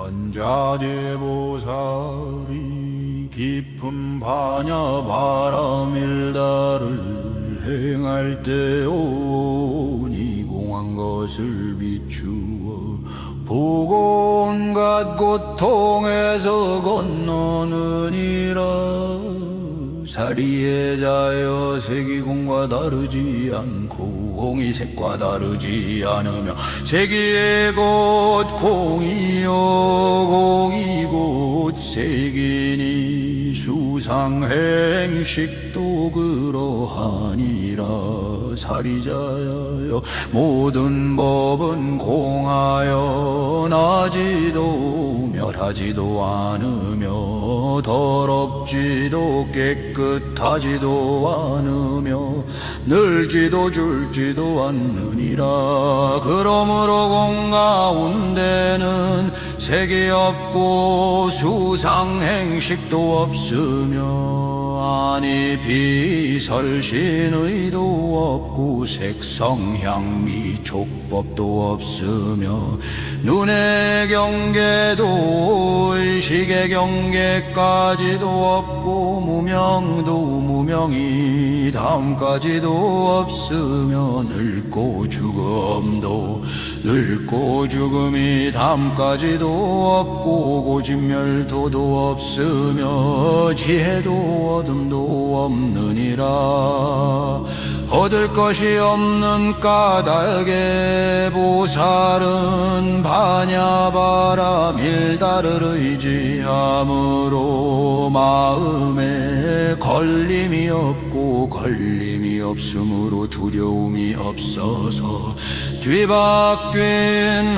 관자대보살이 깊은 반야 바람일다를 행할 때 오니 공한 것을 비추어 보고 온갖 고통에서 건너느니라 사리의 자여 색이 공과 다르지 않고 공이 색과 다르지 않으며 색이 곧 공이요 공이 곧 색이니 수상행식도 그러하니라. 사리자여 모든 법은 공하여 나지도 멸하지도 않으며 더럽지도 깨끗하지도 않으며 늘지도 줄지도 않느니라. 그러므로 공 가운데는 색이 없고 수상행식도 없으며 아니 비설신의도 없고 색성향미 족법도 없으며 눈의 경계도 의식의 경계까지도 없고 무명도 무명이 다음까지도 없으며 늙고 죽음도 늙고 죽음이 다음까지도 없고 고진멸도도 없으며 지혜도 어둠도 없느니라. 얻을 것이 없는 까닭에 보살은 반야바라 밀다를 의지함으로 마음에 걸림이 없고 걸림이 없으므로 두려움이 없어서 뒤바뀐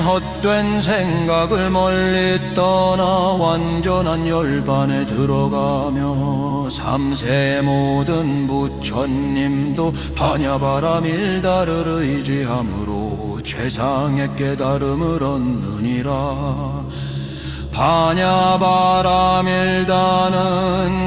헛된 생각을 멀리 떠나 완전한 열반에 들어가며 삼세 모든 부처님도 반야바라 밀다를 의지함으로 최상의 깨달음을 얻느니라 반야바라밀다는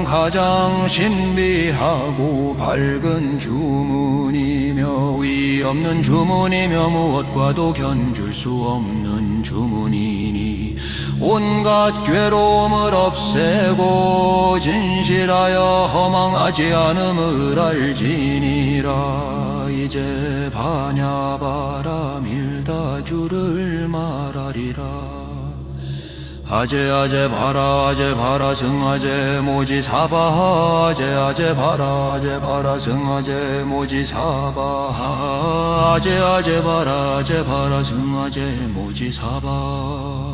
가장 신비하고 밝은 주문이며 위 없는 주문이며 무엇과도 견줄 수 없는 주문이니 온갖 괴로움을 없애고 진실하여 허망하지 않음을 알지니라. 이제 반야바라밀다 주를 말하리라 아제 아제 바라 아제 바라 승아제 모지 사바. 아제 아제 바라 아제 바라 승아제 모지 사바. 아제 아제 바라 아제 바라 승아제 모지 사바